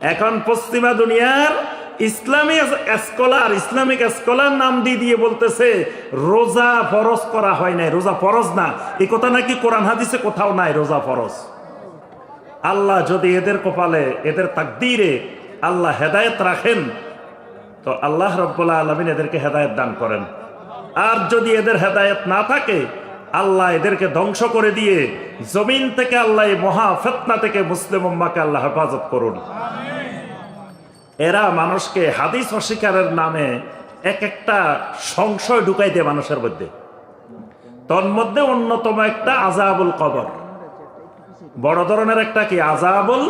এখন পশ্চিমা দুনিয়ার ইসলামী স্কলার, ইসলামিক স্কলার নাম দিয়ে দিয়ে বলতেছে, রোজা ফরজ করা হয় নাই। রোজা ফরজ না। এই কথা নাকি কোরআন হাদিসে কোথাও নাই, রোজা ফরজ। আল্লাহ যদি এদের কপালে, এদের তাকদীরে আল্লাহ হেদায়েত রাখেন, তো আল্লাহ রব্বুল্লাহ আলমিন এদেরকে হেদায়েত দান করেন। আর যদি এদের হেদায়েত না থাকে, আল্লাহ এদেরকে ধ্বংস করে দিয়ে জমিন থেকে আল্লাহ মহা ফেতনা থেকে মুসলিম উম্মাকে আল্লাহ হেফাজত করুন। এরা মানুষকে হাদিস অস্বীকারের নামে এক একটা সংশয় ঢুকাই দেয় মানুষের মধ্যে। তন্মধ্যে অন্যতম একটা আজাবুল কবর। বড় ধরনের একটা কি? আজাবুল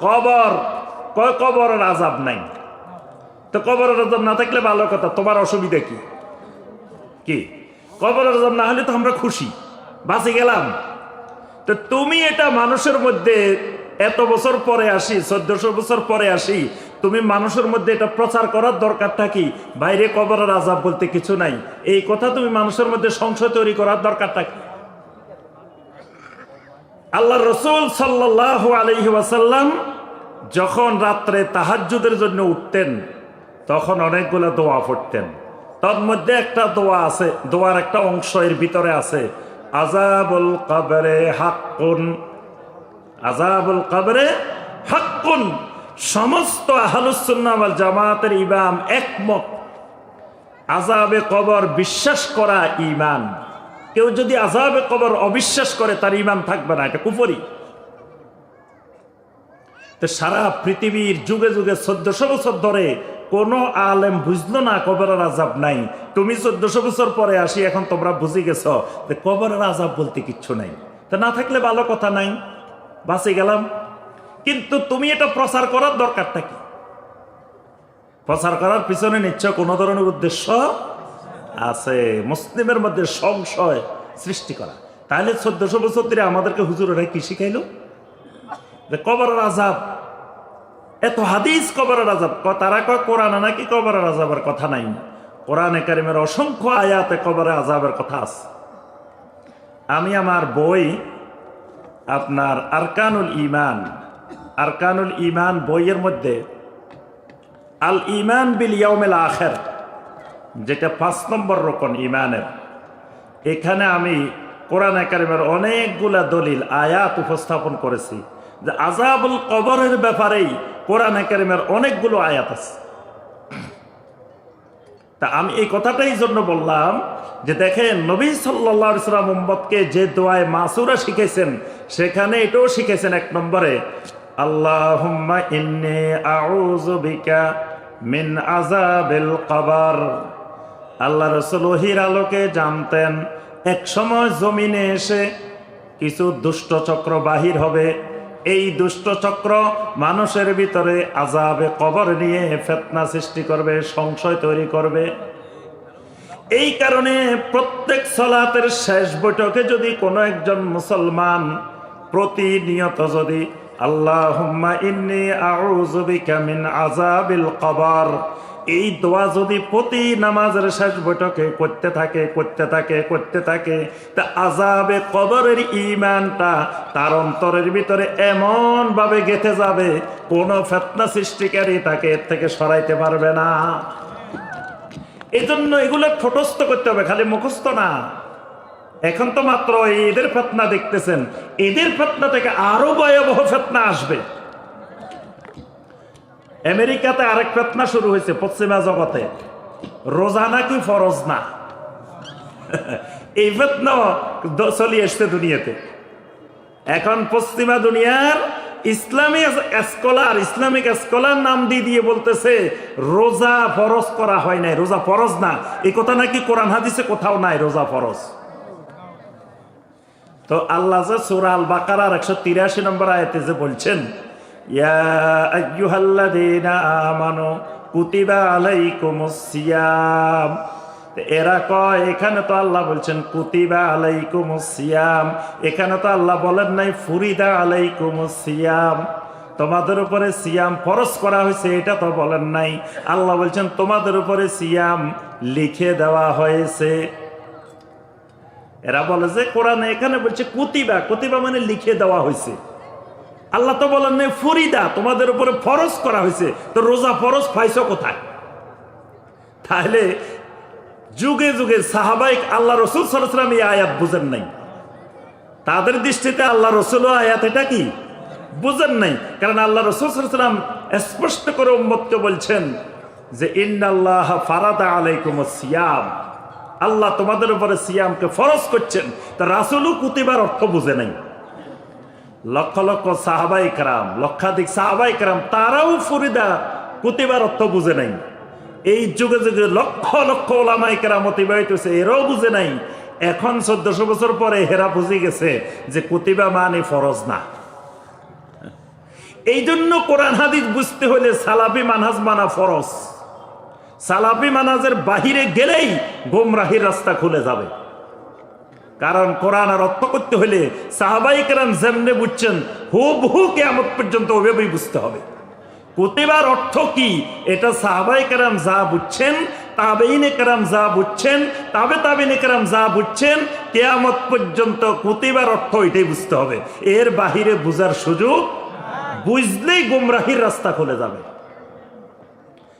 কবর। কয় কবরের আজাব নাই? তো কবরের আজাব না থাকলে ভালো কথা, তোমার অসুবিধা কি? কি? কবরের আজাব না হলে তো আমরা খুশি। বাঁচে গেলাম। তো তুমি এটা মানুষের মধ্যে এত বছর পরে আসি, চোদ্দশো বছর পরে আসি তুমি মানুষের মধ্যে এটা প্রচার করার দরকারটা কি? বাইরে কবরের আজাব বলতে কিছু নাই। এই কথা তুমি মানুষের মধ্যে সংশয় তৈরি করার দরকারটা কি? আল্লাহ রসুল সাল্লাহ আলহি যখন রাত্রে তাহাজ্জুদের জন্য উঠতেন, তখন অনেকগুলো দোয়া পড়তেন। তার মধ্যে একটা দোয়া আছে, দোয়ার একটা অংশ এর ভিতরে আছে আজাবুল কবরে হাক্কুন। আজাবুল কবরে হাক্কুন। সমস্ত আহলুসুন্নামাল জামাতের ইমাম একমত। আজাবে কবর বিশ্বাস করা ইমান কেউ যদি আজাবে কবর অবিশ্বাস করে, তার ইমান থাকবে না, এটা কুফরি। তো সারা পৃথিবীর যুগে যুগে চোদ্দশো বছর ধরে কোন আলেম বুঝলো না কবরের আজাব নাই। তুমি চোদ্দশো বছর পরে আসি, এখন তোমরা বুঝে গেছ যে কবরের আজাব বলতে কিচ্ছু নাই। তা না থাকলে ভালো কথা নাই। বাঁচে গেলাম। কিন্তু তুমি এটা প্রচার করার দরকারটা কি? প্রচার করার পিছনে নিশ্চয় কোনো ধরনের উদ্দেশ্য আছে? মুসলিমের মধ্যে সংশয় সৃষ্টি করা। তাহলে চোদ্দশো বছর ধরে আমাদেরকে হুজুরেরা কি শিখাইলো? যে কবরের আজাব এত হাদিস কবরের আজাব তারা কয় কোরআনে নাকি কবরের আজাবের কথা নাই? কোরআনে কারিমের অসংখ্য আয়াতে কবরের আজাবের কথা আছে। আমি আমার বই আপনার আরকানুল ইমান আরকানুল ইমান বইয়ের মধ্যে, আল ইমান বিল ইয়াউমিল আখের, যেটা পাঁচ নম্বর রকম ইমানের এখানে আমি কোরআন একাডেমির অনেকগুলা দলিল, আয়াত উপস্থাপন করেছি যে আজাবুল কবরের ব্যাপারেই কোরআন একাডেমির অনেকগুলো আয়াত আছে। তা আমি এই কথাটাই জন্য বললাম যে দেখেন, নবী সাল্লা ইসলাম মোহাম্মদকে যে দোয়ায় মাসুরা শিখেছেন সেখানে এটাও শিখেছেন এক নম্বরে আল্লাহ ইন্নি আউযু বিকা মিন আজাবিল কবর। আল্লাহ রসুল ওহির আলোকে জানতেন, এক সময় জমিনে এসে কিছু দুষ্ট চক্র বাহির হবে। এই দুষ্ট চক্র মানুষের ভিতরে আজাবে কবর নিয়ে ফেতনা সৃষ্টি করবে, সংশয় তৈরি করবে। এই কারণে প্রত্যেক সলাতের শেষ বৈঠকে যদি কোনো একজন মুসলমান প্রতিনিয়ত যদি আল্লাহ ইন্নি আউযু বিকা মিন আযাবিল কবর। এই দোয়া যদি প্রতি নামাজের শেষ বৈঠকে করতে থাকে করতে থাকে করতে থাকে, তা আজাবে কবরের ইমানটা তার অন্তরের ভিতরে এমন ভাবে গেঁথে যাবে, কোনো ফেতনা সৃষ্টিকারী তাকে এর থেকে সরাইতে পারবে না। এই জন্য এগুলো ঠোটস্থ করতে হবে, খালি মুখস্থ না। এখন তো মাত্র এদের ফেতনা দেখতেছেন। এদের ফেতনা থেকে আরও ভয়াবহ ফেতনা আসবে। আমেরিকাতে আরেক ফেতনা শুরু হয়েছে পশ্চিমা জগতে। রোজা নাকি ফরজ না? এই ফেতনা দ- চলে এসছে দুনিয়াতে। এখন পশ্চিমা দুনিয়ার ইসলামী স্কলার ইসলামিক স্কলার নাম দিয়ে দিয়ে বলতেছে, রোজা ফরজ করা হয় নাই, রোজা ফরজ না। এই কথা নাকি কোরআন হাদিসে কোথাও নাই, রোজা ফরজ। তো আল্লাহ যে সুরা আল বাকারার একশো তিরাশি নম্বর আয়তে যে বলছেন আমানু কুতিবা আলাইকুমুস সিয়াম। এরা কয়, এখানে তো আল্লাহ বলছেন, কুতিবা আলাইকুমুস সিয়াম। এখানে তো আল্লাহ বলেন নাই, ফুরিদা আলাইকুমুস সিয়াম। তোমাদের উপরে সিয়াম ফরজ করা হয়েছে, এটা তো বলেন নাই। আল্লাহ বলছেন, তোমাদের উপরে সিয়াম লিখে দেওয়া হয়েছে। এরা বলে যে কোরআনে এখানে বলছে কুতিবা। কুতিবা মানে লিখে দেওয়া হয়েছে। আল্লাহ তো বলেন নাই, ফরিদা, তোমাদের উপরে ফরজ করা হয়েছে। তো রোজা ফরজ পাইছো কোথায়? তাহলে যুগে যুগে সাহাবাইক আল্লাহ রসুল সাল্লাম এই আয়াত বুঝেন নাই। তাদের দৃষ্টিতে আল্লাহ রসুল আয়াত এটা কি? বুঝেন নাই। কারণ আল্লাহ রসুল সাল্লাম স্পষ্ট করে উম্মতকে বলছেন যে, ইন্নাল্লাহ ফারাদা আলাইকুম সিয়াম। আল্লাহ তোমাদের উপরে সিয়ামকে ফরজ করছেন। তা রাসুলও কুতিবার অর্থ বুঝে নাই। লক্ষ লক্ষ সাহাবাই কারাম, লক্ষাধিক সাহাবাই কারাম, তারাও ফরিদা, কুতিবার অর্থ বুঝে নাই। এই যুগে যুগে লক্ষ লক্ষ ওলামাই কারাম অতিবাহিত হয়েছে, এরাও বুঝে নাই। এখন চোদ্দশো বছর পরে হেরা বুঝে গেছে যে কুতিবা মানে ফরজ না। এই জন্য কোরআন হাদিস বুঝতে হলে সালাফি মানহাজ মানা ফরজ। সালাফি মানাজের বাহিরে গেলেই গোমরাহির রাস্তা খুলে যাবে। কারণ কোরআন আর অর্থ করতে হলে সাহাবাই কেরাম যেমনে বুঝছেন হু বহু কেমন পর্যন্ত ওভাবেই বুঝতে হবে। প্রতিবার অর্থ কি? এটা সাহাবাই কেরাম যা বুঝছেন তাবেইনে কেরাম যা বুঝছেন, তাবে তাবিনে কেরাম যা বুঝছেন, কেয়ামত পর্যন্ত কুতিবার অর্থ এটাই বুঝতে হবে। এর বাহিরে বুঝার সুযোগ? বুঝলেই গুমরাহির রাস্তা খুলে যাবে।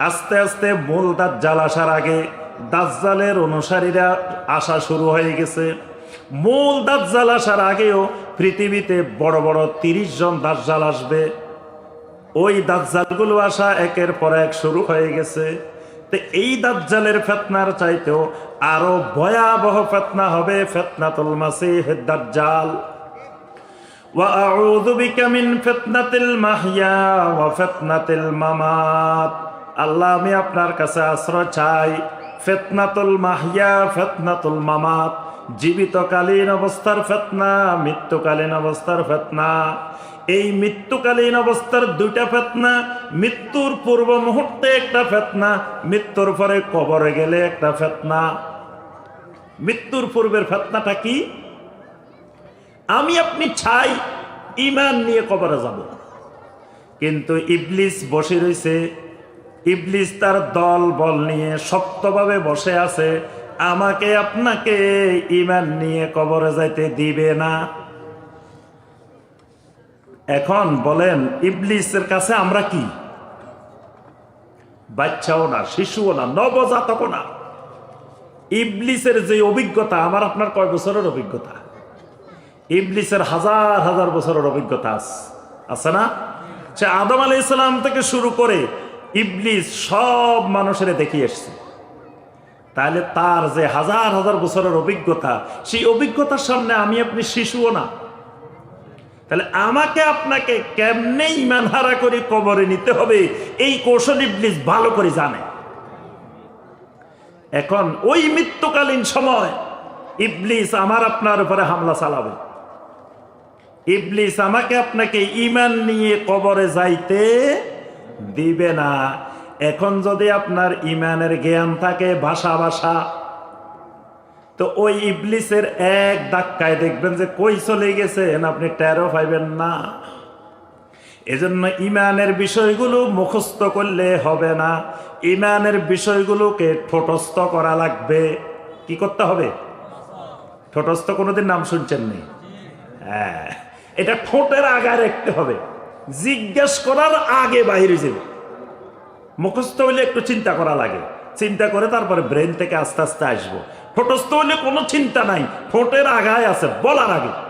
আস্তে আস্তে মূল দাজ্জাল আসার আগে দাজ্জালের অনুসারীরা আসা শুরু হয়ে গেছে মূল দাজ্জাল আসার আগেও পৃথিবীতে বড় বড় তিরিশ জন দাজ্জাল আসবে ওই দাজ্জালগুলো আসা একের পর এক শুরু হয়ে গেছে তো এই দাজ্জালের ফেতনার চাইতেও আরো ভয়াবহ ফেতনা হবে ফেতনাতুল মাসিহ দাজ্জাল وأعوذ بك من فتنة المحيا وفتنة الممات আল্লাহ, আমি আপনার কাছে আশ্রয় চাই। ফেতনাতুল মাহিয়া, ফেতনাতুল মামাত। জীবিতকালীন অবস্থার ফেতনা, মৃত্যুকালীন অবস্থার ফেতনা। এই মৃত্যুকালীন অবস্থার দুইটা ফেতনা, মৃত্যুর পূর্ব মুহূর্তে একটা ফেতনা, মৃত্যুর পরে কবরে গেলে একটা ফেতনা। মৃত্যুর পূর্বের ফেতনাটা কি? আমি আপনি চাই ইমান নিয়ে কবরে যাব। কিন্তু ইবলিস বসে রয়েছে ইবলিস তার দল বল নিয়ে শক্তভাবে বসে আছে, আমাকে আপনাকে ইমান নিয়ে কবরে যাইতে দিবে না। এখন বলেন, ইবলিসের কাছে আমরা কি? বাচ্চাও না, শিশুও না, নবজাতকও না। ইবলিসের যে অভিজ্ঞতা, আমার আপনার কয় বছরের অভিজ্ঞতা? ইবলিসের হাজার হাজার বছরের অভিজ্ঞতা আছে না? সে আদম আলি ইসলাম থেকে শুরু করে ইবলিস সব মানুষের দেখিয়ে এসছে। তাহলে তার যে হাজার হাজার বছরের অভিজ্ঞতা, সেই অভিজ্ঞতার সামনে আমি আপনি শিশুও না। তাহলে আমাকে আপনাকে কেমনে ইমান হারা করে কবরে নিতে হবে, এই কৌশল ইবলিস ভালো করে জানে। এখন ওই মৃত্যুকালীন সময় ইবলিস আমার আপনার উপরে হামলা চালাবে। ইবলিস আমাকে আপনাকে ইমান নিয়ে কবরে যাইতে দিবে না। এখন যদি আপনার ইমানের জ্ঞান থাকে ভাষা ভাষা, তো ওই ইবলিসের এক ধাক্কায় দেখবেন যে কই চলে গেছেন আপনি টেরো পাইবেন না। এজন্য ইমানের বিষয়গুলো মুখস্থ করলে হবে না। ইমানের বিষয়গুলোকে ঠোঁটস্থ করা লাগবে। কি করতে হবে? ঠোঁটস্থ কোনোদিন নাম শুনছেন নি? হ্যাঁ এটা ঠোঁটের আগায় রাখতে হবে। জিজ্ঞেস করার আগে বাহিরে যাবে। মুখস্থ হইলে একটু চিন্তা করা লাগে। চিন্তা করে তারপরে ব্রেন থেকে আস্তে আস্তে আসব। ফোটস্থ হইলে কোনো চিন্তা নাই। ফোটের আগায় আছে, বলার আগে।